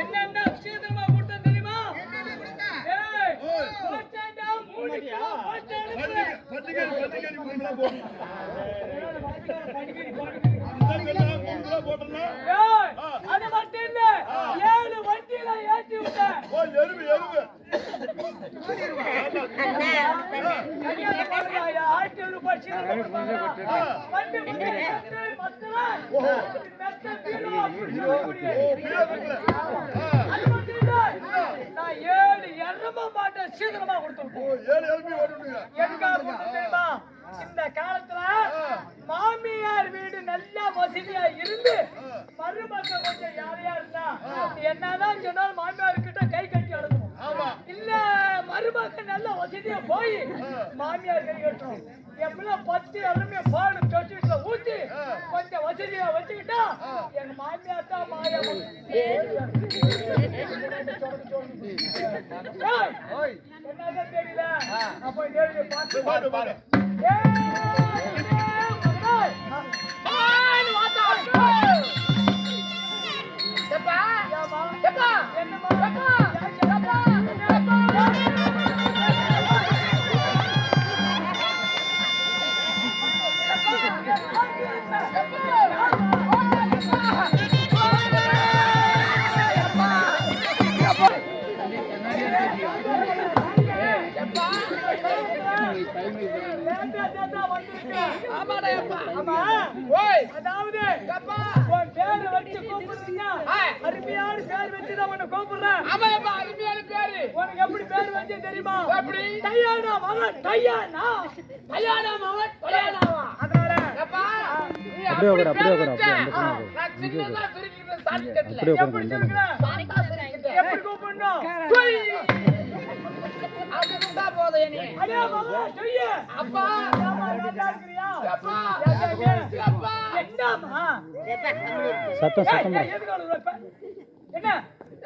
என்னென்ன சீக்கிரமா கொடுத்தேன் தெரியுமா? ஏய், போஸ்டாண்டா, மூணு கிலோ போஸ்டாண்டு. அது மட்டும் இல்ல ஏழு வண்டியில ஏற்றி விட்டேன். எருவு எருவு நான் ஏழு எண்ணமா மாட்டேன் சீக்கிரமா கொடுத்து ஓ விட்டேன் ஏழு எலும்பி ஓட்டுங்க எதுக்காக கொடுத்தேன் தெரியுமா இந்த காலத்துல மாமியார் வீடு நல்ல வசதியா இருந்து மருமக கொஞ்சம் யாரையா இருந்தா என்னதான் சொன்னாலும் மாமியார் வசதியா போய் மாமியார் கை கட்டணும் எப்படிலாம் பத்து அருமையா பாடு தொட்டில ஊத்தி கொஞ்சம் வசதியா வச்சுக்கிட்டா எங்க மாமியார் தான் மாயா என்னதான் தெரியல? அப்ப நேரில் பார்த்து ஏய், ஆய், வாத்தா. அதாவது உன் பேரை வச்சு கூப்பிடுறீங்க. அருமையான பேர் வச்சுதான் உன்னை கூப்பிடுறேன் ஆமா எப்பா அருமையான பேரு உனக்கு எப்படி பேர் வச்சு தெரியுமா எப்படி டையானா மகன் டையானா கல்யாணம் அவன் கல்யாணம் அதனால அப்படியே உட்காரு, அப்படியே வச்ச. அப்படியே சுருக்கிக்கிறேன் எப்படி கூப்பிடணும் சத்தம் சத்தம்? என்ன?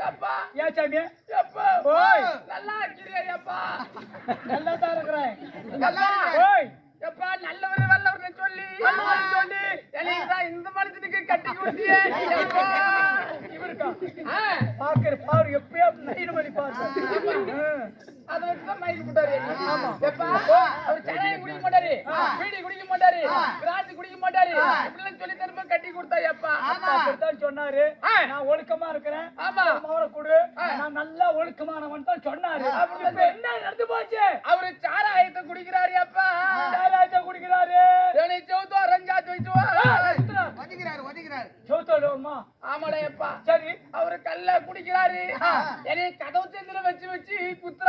எப்பா ஏச்சாமி? எப்பா ஓய். நல்லா இருக்கிறியா எப்பா நல்லா தான் இருக்கிறேன். நல்லா ஓய். எப்பா நல்லவர் வல்லவர்னு சொல்லி. சொல்லி. எனக்கு இந்த மனுஷனுக்கு கட்டி கொடுத்தியே எப்பா இவருக்கா? ஆ, பாக்குற பாரு எப்பயோ நைன் மணி பார்த்தேன் அதை வச்சு தான் மயக்கி போட்டாரு எப்பா? அவர் சாராயம் குடிக்க மாட்டாரு. பீடி குடிக்க மாட்டாரு. பிராந்தி குடிக்க மாட்டாரு. இப்படிலாம் சொல்லி தருமா கட்டி கொடுத்தா எப்பா? அப்படித்தான் சொன்னாரு. நான் ஒழுக்கமா இருக்கிறேன். ஆமா. மோர கொடு. நான் நல்லா ஒழுக்கமானவன் தான் சொன்னாரு. என்ன நடந்து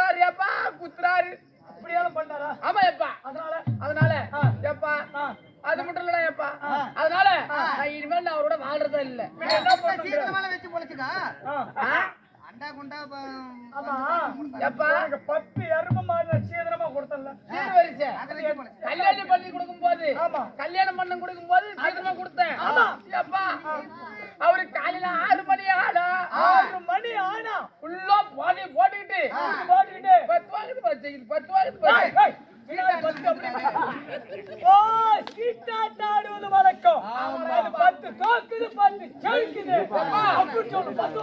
குத்துறாரு குத்துறாரு. அப்படியெல்லாம் பண்ணாரா? ஆமா எப்பா அதனால? அதனால? ஆ. எப்பா ஆ. அது மட்டும் இல்லடா எப்பா அதனால நான் இனிமேல் நான் அவரோட வாழ்றதா இல்ல. பண்ணுங்க ஆ? ஆமா. பத்து எருமை மாடு சீதனமா கொடுத்தல கல்யாணம் பண்ணி கொடுக்கும் போது ஆமா. கல்யாணம் பண்ண கொடுக்கும் போது சீக்கிரமா கொடுத்தேன். ஆமா. அவரு காலையில ஆறு மணி ஆடா ஆறு மணி ஆனா ஃபுல்லா பாதி போட்டுக்கிட்டு போட்டுக்கிட்டு பத்து வாங்குது பத்து பத்து வாங்குது ஏய், பத்து ஏய், பின்னாடி பத்து அப்படி வழக்கம் அது பத்து தோக்குது பத்து ஜெயிக்குது. அப்படி சொல்லு பத்து.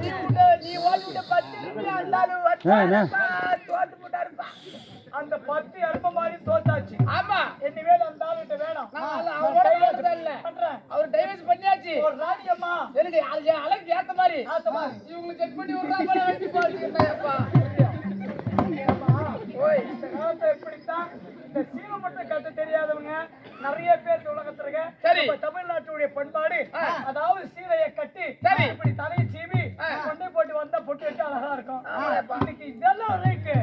நீ விட்டு- நீ ஓடி விட்டு பத்து. அந்த பத்து எரும மாதிரி தோத்தாச்சு. ஆமா. இனிமேல் அந்த ஆளுகிட்ட வேணாம்? அவர் டைவர்ஸ் பண்ணியாச்சு. ஒரு ராணி அம்மா எனக்கு அது மாதிரி இவங்களுக்கு செக் பண்ணி விடுறா போல வெட்டி பாருங்கப்பா ஓய் இந்த காலத்துல இப்படித்தான் இந்த சீலை மட்டும் கட்ட தெரியாதவங்க நிறைய பேர் உலகத்துல இருக்க சரி. நம்ம தமிழ்நாட்டுடைய பண்பாடு. அதாவது சீலையை கட்டி சரி. இப்படி தலையை சீவி. கொண்டை போட்டு வந்தா பொட்டு வச்சு அழகா இருக்கும். இன்னைக்கு இதெல்லாம் ரைட்டு.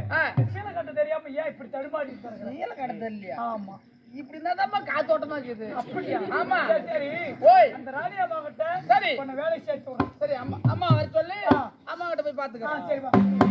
சீலை கட்ட தெரியாம ஏன் இப்படி தடுமாடி நீல கடத்த இல்லையா ஆமா இப்படி இருந்தா காத்தோட்டமா இருக்குது அப்படியா ஆமா சரி, சரி ஓய் அந்த ராணி அம்மா கிட்ட சரி. உன்னை வேலை சேர்த்து விடுறேன்.